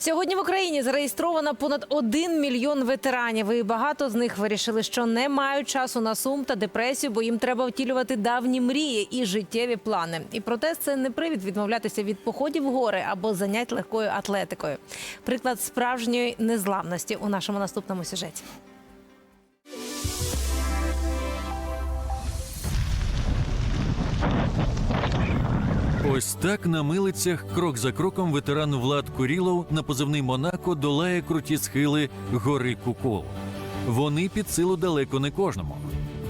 Сьогодні в Україні зареєстровано понад 1 мільйон ветеранів. І багато з них вирішили, що не мають часу на сум та депресію, бо їм треба втілювати давні мрії і життєві плани. І протест це не привід відмовлятися від походів в гори або занять легкою атлетикою. Приклад справжньої незламності у нашому наступному сюжеті. Ось так на милицях крок за кроком ветеран Влад Курілов на позивний Монако долає круті схили гори Кукул. Вони під силу далеко не кожному,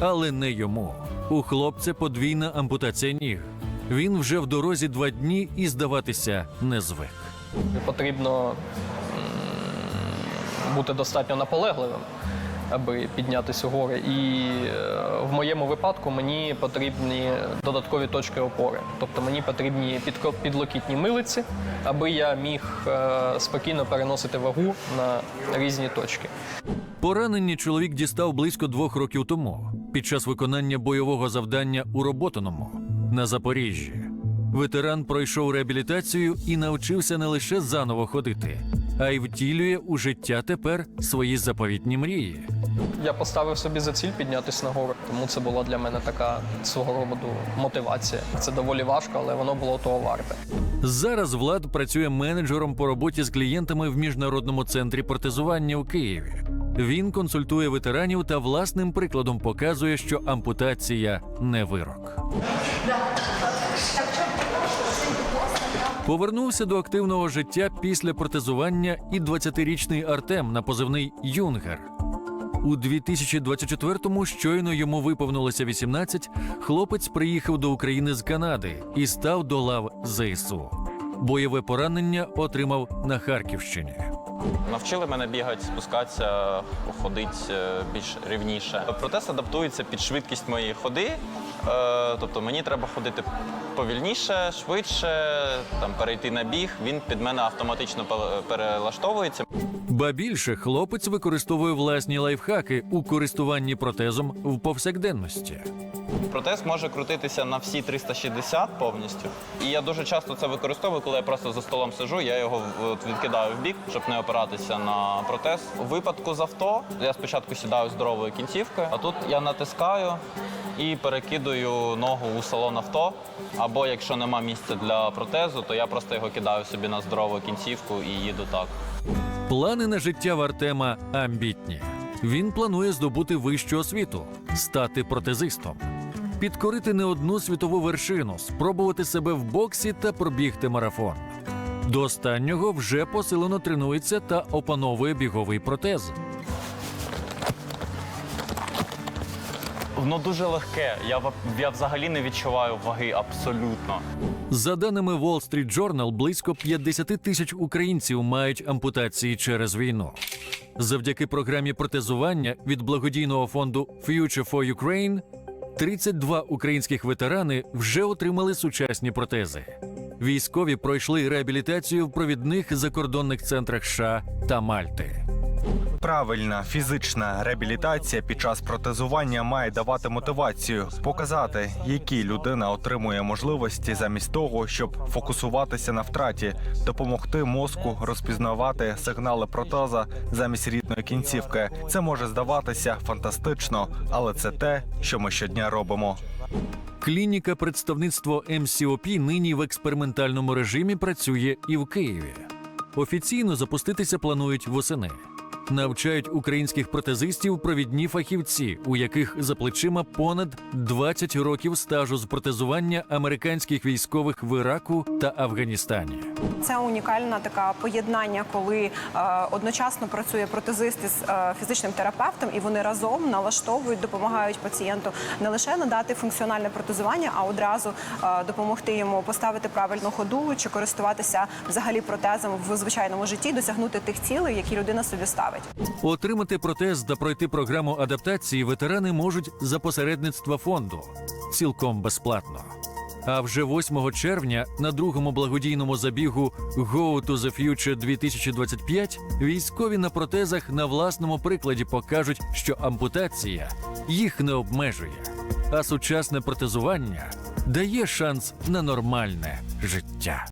але не йому. У хлопця подвійна ампутація ніг. Він вже в дорозі два дні і здаватися не звик. Потрібно бути достатньо наполегливим, аби піднятися у гори. І е, в моєму випадку мені потрібні додаткові точки опори. Тобто мені потрібні підлокітні милиці, аби я міг е, спокійно переносити вагу на різні точки. Поранення чоловік дістав близько двох років тому під час виконання бойового завдання у Роботиному на Запоріжжі. Ветеран пройшов реабілітацію і навчився не лише заново ходити, а й втілює у життя тепер свої заповітні мрії. Я поставив собі за ціль піднятися на гори, тому це була для мене така свого роду мотивація. Це доволі важко, але воно було того варте. Зараз Влад працює менеджером по роботі з клієнтами в міжнародному центрі протезування у Києві. Він консультує ветеранів та власним прикладом показує, що ампутація не вирок. Повернувся до активного життя після протезування і 20-річний Артем на позивний Юнгер. У 2024-му щойно йому виповнилося 18, хлопець приїхав до України з Канади і став до лав ЗСУ. Бойове поранення отримав на Харківщині. Навчили мене бігати, спускатися, ходити е, більш рівніше. Протез адаптується під швидкість моєї ходи. Е, Тобто мені треба ходити повільніше, швидше, там перейти на біг. Він під мене автоматично пе- перелаштовується. Ба більше хлопець використовує власні лайфхаки у користуванні протезом в повсякденності. Протез може крутитися на всі 360 повністю. І я дуже часто це використовую, коли я просто за столом сижу, я його відкидаю в бік, щоб не опиратися на протез. У випадку з авто я спочатку сідаю здоровою кінцівкою, а тут я натискаю і перекидую ногу у салон авто. Або якщо нема місця для протезу, то я просто його кидаю собі на здорову кінцівку і їду так. Плани на життя в Артема амбітні. Він планує здобути вищу освіту, стати протезистом, підкорити не одну світову вершину, спробувати себе в боксі та пробігти марафон. До останнього вже посилено тренується та опановує біговий протез. Воно дуже легке. Я, я взагалі не відчуваю ваги абсолютно. За даними Wall Street Journal, близько 50 тисяч українців мають ампутації через війну. Завдяки програмі протезування від благодійного фонду Future for Ukraine 32 українських ветерани вже отримали сучасні протези. Військові пройшли реабілітацію в провідних закордонних центрах США та Мальти. Правильна фізична реабілітація під час протезування має давати мотивацію, показати, які людина отримує можливості замість того, щоб фокусуватися на втраті, допомогти мозку розпізнавати сигнали протеза замість рідної кінцівки. Це може здаватися фантастично, але це те, що ми щодня робимо. Клініка представництво МСОП нині в експериментальному режимі працює і в Києві. Офіційно запуститися планують восени. Навчають українських протезистів провідні фахівці, у яких за плечима понад 20 років стажу з протезування американських військових в Іраку та Афганістані. Це унікальне таке поєднання, коли е, одночасно працює протезист із е, фізичним терапевтом, і вони разом налаштовують, допомагають пацієнту не лише надати функціональне протезування, а одразу е, допомогти йому поставити правильну ходу чи користуватися взагалі протезом в звичайному житті, досягнути тих цілей, які людина собі ставить. Отримати протез та пройти програму адаптації ветерани можуть за посередництва фонду цілком безплатно. А вже 8 червня на другому благодійному забігу Go to the Future 2025 військові на протезах на власному прикладі покажуть, що ампутація їх не обмежує, а сучасне протезування дає шанс на нормальне життя.